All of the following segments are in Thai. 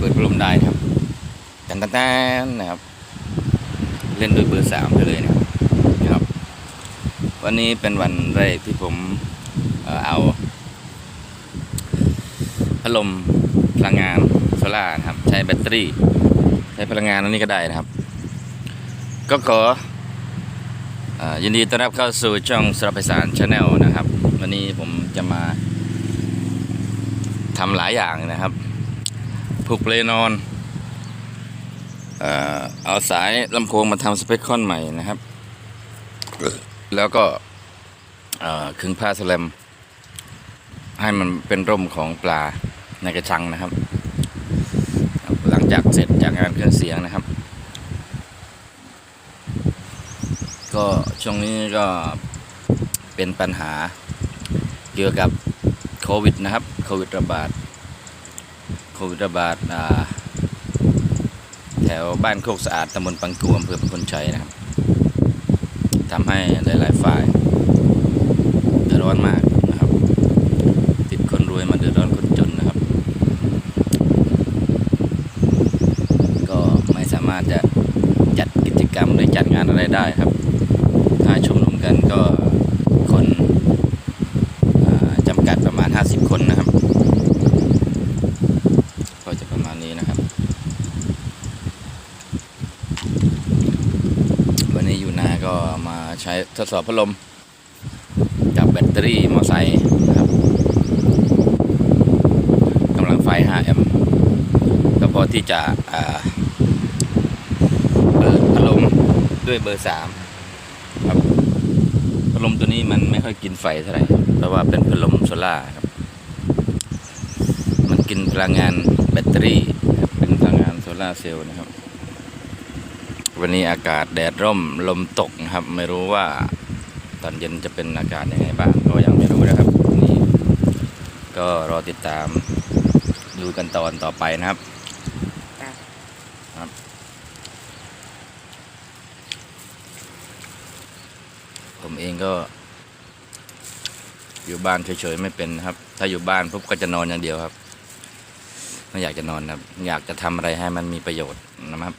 ปิดพัดลมได้ครับแตนแตนๆนะครับ เล่นด้วยเบอร์สามไปเลยนะครับครับ วันนี้เป็นวันแรกที่ผมเอาพัดลมพลังงานโซล่าครับ ใช้แบตเตอรี่ ใช้พลังงานอันนี้ก็ได้นะครับ ก็ขอยินดีต้อนรับเข้าสู่ช่องสรับไพศาลชาแนลนะครับ วันนี้ผมจะมา ทำหลายอย่างนะครับ ผูกเปลนอนเอ่อเอาสายลำโพงมาทำสเปคคอนใหม่นะครับ แล้วก็ขึงผ้าสแลม ให้มันเป็นร่มของปลาในกระชังนะครับ หลังจากเสร็จจากงานเครื่องเสียงนะครับ ก็ช่วงนี้ก็เป็นปัญหาเกี่ยวกับ โควิดนะครับโควิดระบาดโควิดระบาดแถวบ้านโคกสะอาดตำบลปังกูอำเภอพคนชัยนะครับทำให้หลายๆฝ่ายเดือดร้อนมากนะครับ ติดคนรวยมาเดือดร้อนคนจนนะครับ ก็ไม่สามารถจะจัดกิจกรรมหรือจัดงานอะไรได้ครับ ถ้าชุมนุมกันก็คนอ่าจำกัดประมาณ 50 คนนะครับ ก็จะประมาณนี้นะครับ วันนี้อยู่นาก็มา ใช้ทดสอบพัดลมกับแบตเตอรี่มอไซค์นะครับกำลังไฟ 5 แอมป์ก็พอที่จะเปิดพัดลมด้วยเบอร์ 3 ครับพัดลมตัวนี้มันไม่ค่อยกินไฟเท่าไหร่เพราะว่าเป็นพัดลมโซล่าครับ มันกินพลังงานแบตเตอรี่ เป็นพลังงานโซล่าเซลล์นะครับ วันนี้อากาศแดดร่มลมตกนะครับ ไม่รู้ว่าตอนเย็นจะเป็นอากาศยังไงบ้างก็ยังไม่รู้นะครับวันนี้ก็รอติดตามดูกันตอนต่อไปนะครับครับผมเองก็ อยู่บ้านเฉยๆไม่เป็นนะครับ ถ้าอยู่บ้านปุ๊บก็จะนอนอย่างเดียวครับ ไม่อยากจะนอนนะครับ อยากจะทำอะไรให้มันมีประโยชน์นะครับ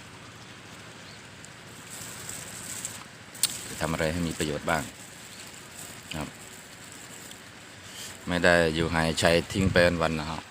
จะ ทำอะไรให้มีประโยชน์บ้างครับ ไม่ได้อยู่หายใช้ทิ้งไปวันๆนะครับ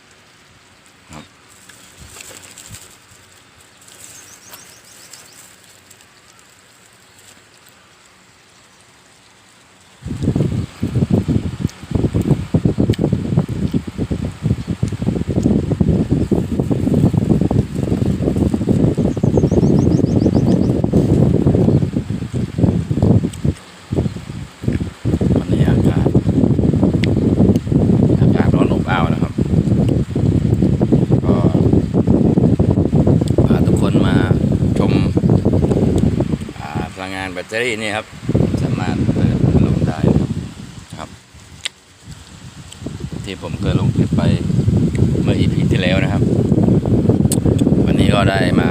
วันนี้อากาศ อากาศร้อนอบอ้าวนะครับ ก็พาทุกคนมาชมอ่าพลั งงานแบตเตอรี่นี่ครับ สามารถเปิดพัดลมได้นะครับ ที่ผมเคยลงคลิปไปเมื่อ EP ที่แล้วนะครับ วันนี้ก็ได้มา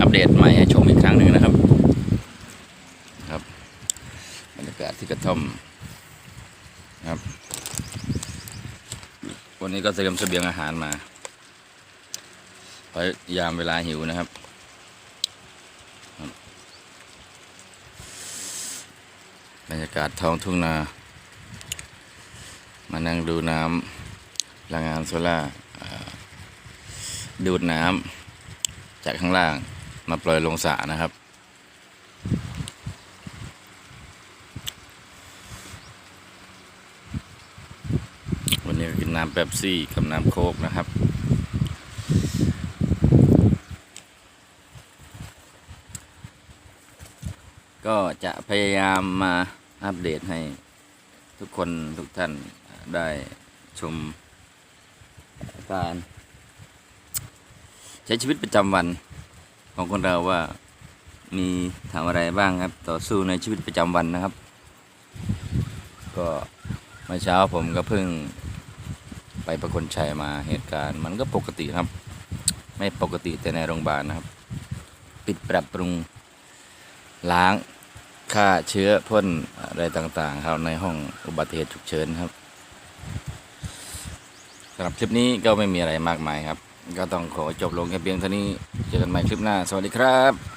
อัปเดตใหม่ให้ชมอีกครั้งหนึ่งนะครับ ครับบรรยากาศที่กระท่อมครับ วันนี้ก็เตรียมเสบียงอาหารมาพรายามเวลาหิวนะครับ บรรยากาศท้องทุ่งนา มานั่งดูน้ำพลังงานโซล่าร์อ่าดูดน้ำจากข้างล่างมาปล่อยลงสระนะครับ วันนี้กินน้ำเป๊ปซี่กับน้ำโคกนะครับ ก็จะพยายามมาอัปเดตให้ทุกคนทุกท่านได้ชมการใช้ชีวิตประจำวันของคนเราว่ามีทำอะไรบ้างครับ ต่อสู้ในชีวิตประจำวันนะครับ ก็เมื่อเช้าผมก็เพิ่งไปประคนชัยมาเหตุการณ์มันก็ปกติครับ ไม่ปกติแต่ในโรงพยาบาลนะครับ ปิดปรับปรุงล้าง ฆ่าเชื้อพ่นอะไรต่างๆ ครับในห้องอุบัติเหตุฉุกเฉินครับสำหรับคลิปนี้ก็ไม่มีอะไรมากมายครับ ก็ต้องขอจบลงแค่เพียงเท่านี้ เจอกันใหม่คลิปหน้า สวัสดีครับ